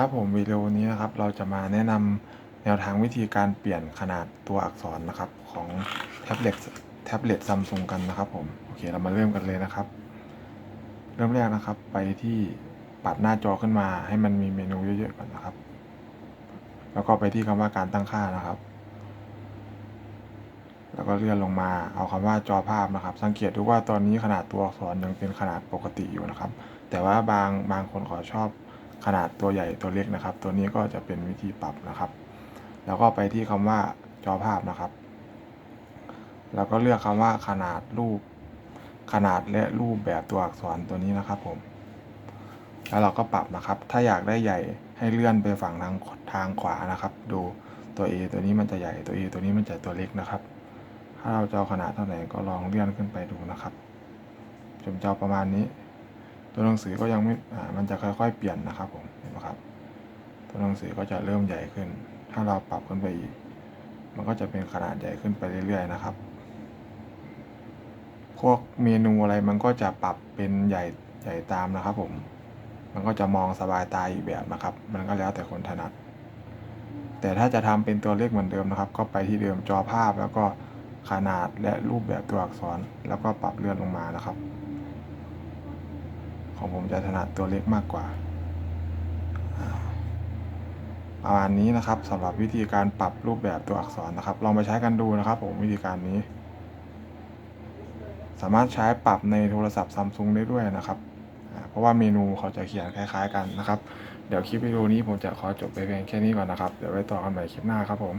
ครับผมวิดีโอนี้นะครับเราจะมาแนะนำแนวทางวิธีการเปลี่ยนขนาดตัวอักษรนะครับของแท็บเล็ตแท็บเล็ตซัมซุงกันนะครับผมโอเคเรามาเริ่มกันเลยนะครับ เริ่มแรกนะครับไปที่ปัดหน้าจอขึ้นมาให้มันมีเมนูเยอะๆก่อนนะครับ แล้วก็ไปที่คำว่าการตั้งค่านะครับ แล้วก็เลื่อนลงมาเอาคำว่าจอภาพนะครับ สังเกตดูว่าตอนนี้ขนาดตัวอักษรยังเป็นขนาดปกติอยู่นะครับ แต่ว่าบางบางคนขอชอบ ขนาดตัวใหญ่ตัวเล็กนะครับ ตัวนี้ก็จะเป็นวิธีปรับนะครับ แล้วก็ไปที่คำว่าจอภาพนะครับ แล้วก็เลือกคำว่าขนาดรูป ขนาดและรูปแบบตัวอักษรตัวนี้นะครับผม แล้วเราก็ปรับนะครับ ถ้าอยากได้ใหญ่ให้เลื่อนไปฝั่งทางทางขวานะครับ ดูตัว A ตัวนี้มันจะใหญ่ตัว A ตัวนี้มันจะตัวเล็กนะครับ ถ้าเราจะเอาขนาดเท่าไหร่ก็ลองเลื่อนขึ้นไปดูนะครับ ผมจะเอประมาณนี้ ตัวหนังสือก็ยังไม่มันจะค่อยๆ เปลี่ยนนะครับผมเห็นไหมครับ ตัวหนังสือก็จะเริ่มใหญ่ขึ้น ถ้าเราปรับขึ้นไปอีก มันก็จะเป็นขนาดใหญ่ขึ้นไปเรื่อยๆนะครับ พวกเมนูอะไรมันก็จะปรับเป็นใหญ่ใหญ่ตามนะครับผม มันก็จะมองสบายตาอีกแบบนะครับ มันก็แล้วแต่คนถนัด แต่ถ้าจะทำเป็นตัวเลขเหมือนเดิมนะครับ ก็ไปที่เดิมจอภาพแล้วก็ขนาดและรูปแบบตัวอักษร แล้วก็ปรับเลื่อนลงมานะครับ ของผมจะถนัดตัวเล็กมากกว่าอ่าประมาณนี้นะครับสำหรับวิธีการปรับรูปแบบตัวอักษรนะครับ ลองไปใช้กันดูนะครับผมวิธีการนี้ สามารถใช้ปรับในโทรศัพท์ซัมซุงได้ด้วยนะครับเพราะว่าเมนูเขาจะเขียนคล้าย ๆ กันนะครับ เดี๋ยวคลิปวิดีโอนี้ผมจะขอจบไปเพียงแค่นี้ก่อนนะครับ เดี๋ยวไว้ต่อกันใหม่คลิปหน้าครับผม